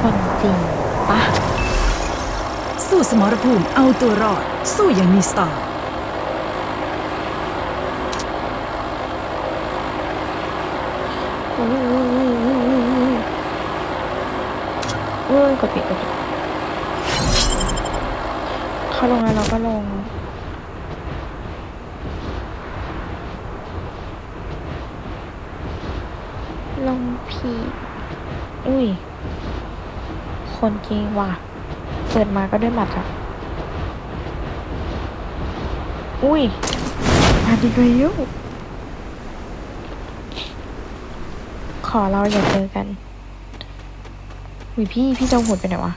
คนจริงปะสู้สมรภูมิเอาตัวรอด สู้อย่างมีสไตล์อุ้ยอุ้ยอุ้ยอุ้ยกดปิดกดปิดเขาลงแล้วเราก็ลง ลงพีอุ้ย คนจริงว่ะ เปิดมาก็ด้วยหมัดอะอุ้ยมาดีกว่ายุขอเราอย่าเจอกันอุ้ยพี่พี่จงหุดไปไหนวะ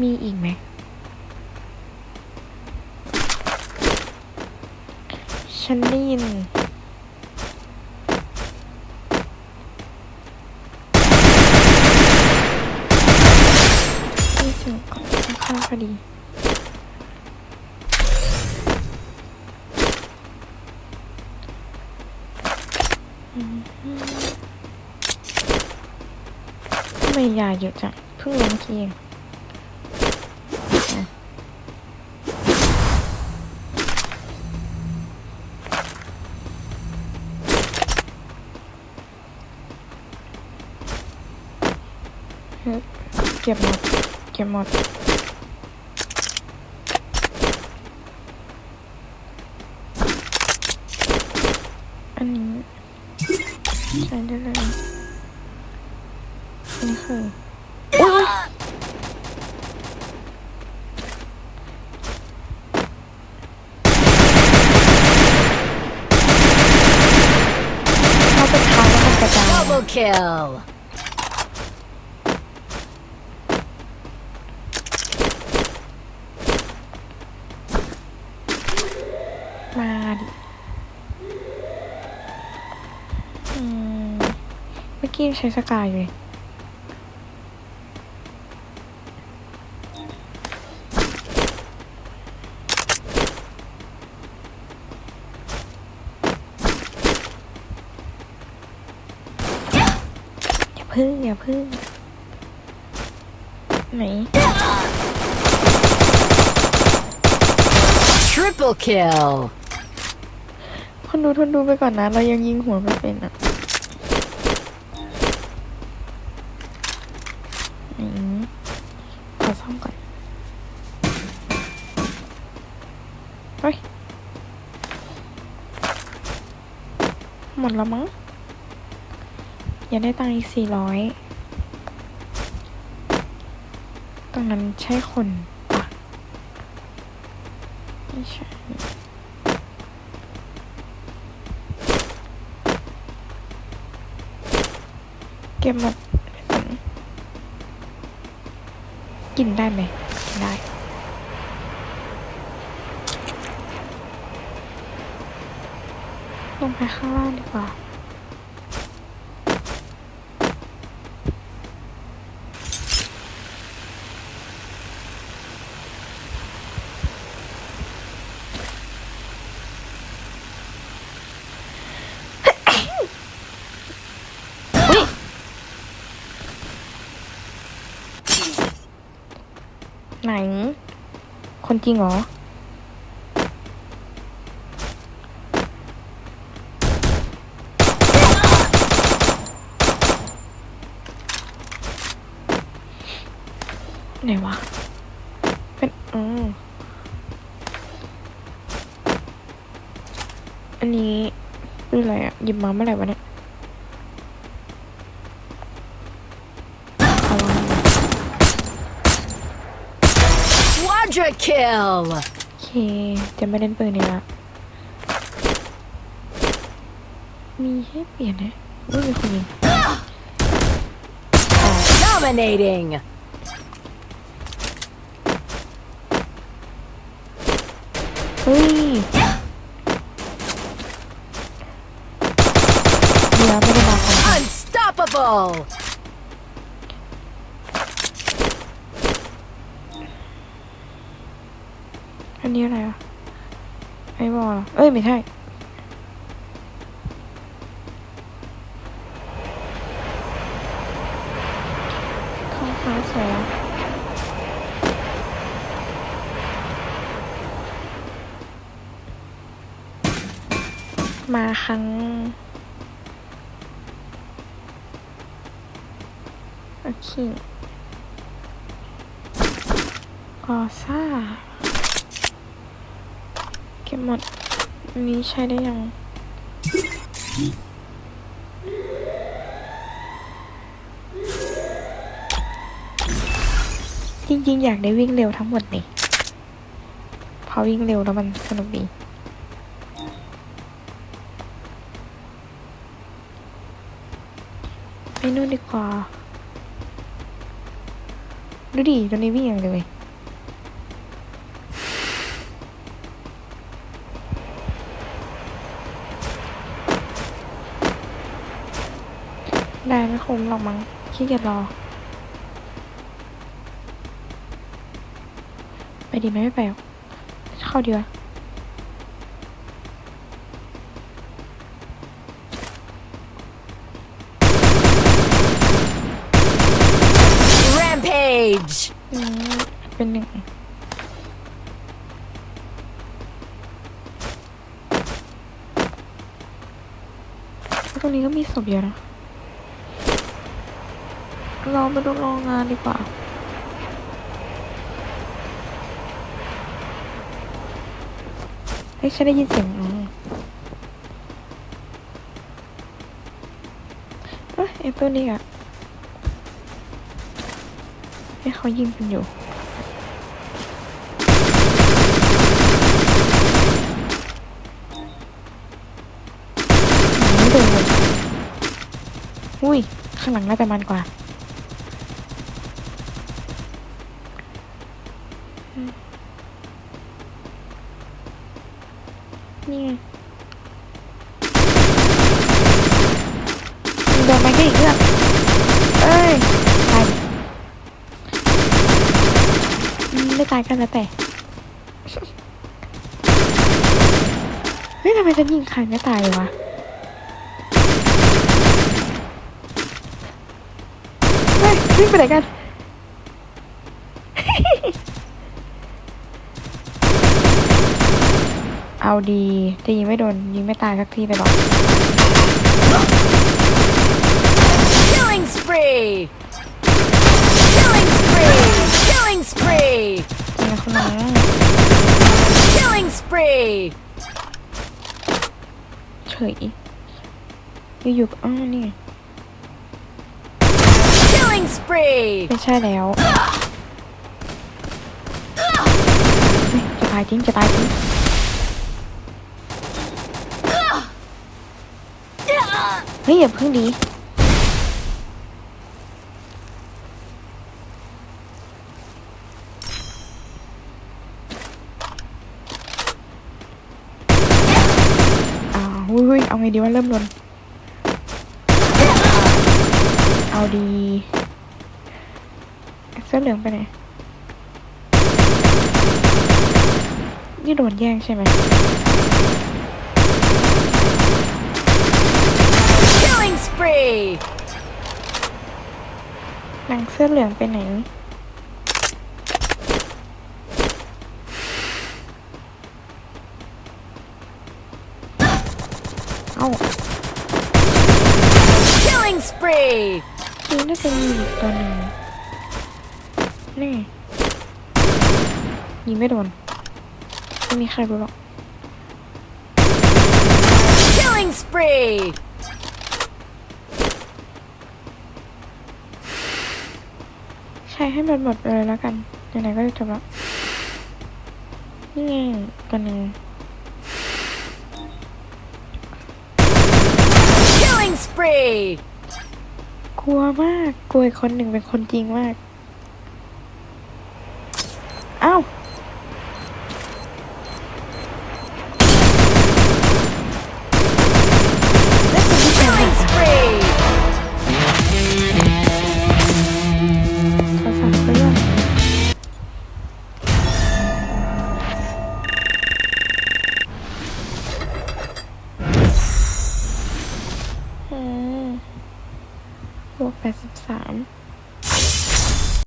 มีอีกไหมฉันได้ยิน ที่เสียงของข้างๆ พอดี ทำไมยาเยอะจังเพิ่งลงเมื่อกี้เองเก็บหมด เก็บหมด อันนี้ใช้ได้เลยนนี้คืออุ๊ยเขาไปทางแล้วมันกระจาย Double kill มาดิอืม เมื่อกี้ใช้สกายอยู่เลยอย่าพึ่งอย่าพึ่งไหน Triple kill คนดูทนดูไปก่อนนะ เรายังยิงหัวไม่เป็นอะ อืมขอซ่อมก่อนเฮ้ยหมดแล้วมั้งอย่าได้ตังค์อีกสี่ร้อยตรงนั้นใช่คนปะไม่ใช่เก็บหมด กินได้ไหมกินได้ ลงไปข้างล่างดีกว่า ไหน คนจริงเหรอ ไหนวะ เป็น อืมอันนี้เป็นอะไรอะหยิบมาเมื่อไหร่วะเนี่ยเอาวาง Quadra kill โอเค จะไม่เล่นปืนนี้ละมีให้เปลี่ยนนะอุ้ยมีคนยิง Dominating เฮ้ยเดี๋ยวไม่ได้มาคนเดียว Unstoppable นนี้อะไรอะไอ้บอลเอ้ย ไม่ใช่ท้องฟ้สวยมาครั้ง โอเคก่อสร้า ก็บหมดอันนี้ใช้ได้ยังจริงๆ อยากได้วิ่งเร็วทั้งหมดนี่พอวิ่งเร็วแล้วมันสนุกดีไปนู่นดีกว่า ดูดิตัวนี้วิ่งอย่างเร็วเลย ได้ไม่คุ้มหรอกมั้งขี้เกียจรอ ไปดีไหมไม่ไปหรอกเข้าดีวะ Rampage อืมเป็นหนึ่งตรงนี้ก็มีศพเยอะนะ เราไปดูโรงงานดีกว่าเฮ้ยฉันได้ยินเสียงอ๋อเอ้ยไอ้ตัวนี้อะให้เขายิงกันอยู่ไม่โดนเลยอุ้ย ข้างหลังน่าจะมันกว่าอืมนี่ไง โดนไปก็อีกเรื่องเอ้ยตายไม่ตายกันแล้วแต่เฮ้ยทำไมฉันยิงใครไม่ตายเลยวะเฮ้ยวิ่งไปไหนกัน เอาดีจะยิงไม่โดนยิงไม่ตายสักทีเลยหรอก Killing spree Killing spree Killing spree จริงนะคุณน้อง Killing spree เฉยอยู่ๆก็อ้าวนี่ไง Killing spree ไม่ใช่แล้วเฮ้ยจะตายจริงจะตายจริง เฮ้ยอย่าเพิ่งดี อ้าวอุ้ยอุ้ยเอาไงดีว่าเริ่มลนเอาดีเสื้อเหลืองไปไหนนี่โดนแย่งใช่ไหม Killing spree นางเสื้อเหลืองไปไหน เอ้า Killing spree นี่น่าจะมีอีกตัวหนึ่งนี่ยิงไม่โดน ไม่มีใครรู้หรอก Killing spree ช้ให้มันหมดเลยแล้วกันไหนๆก็จะจบแล้วนี่ไงตัวหนึ่ง Killing spree กลัวมาก กลัวอีกคนหนึ่งเป็นคนจริงมาก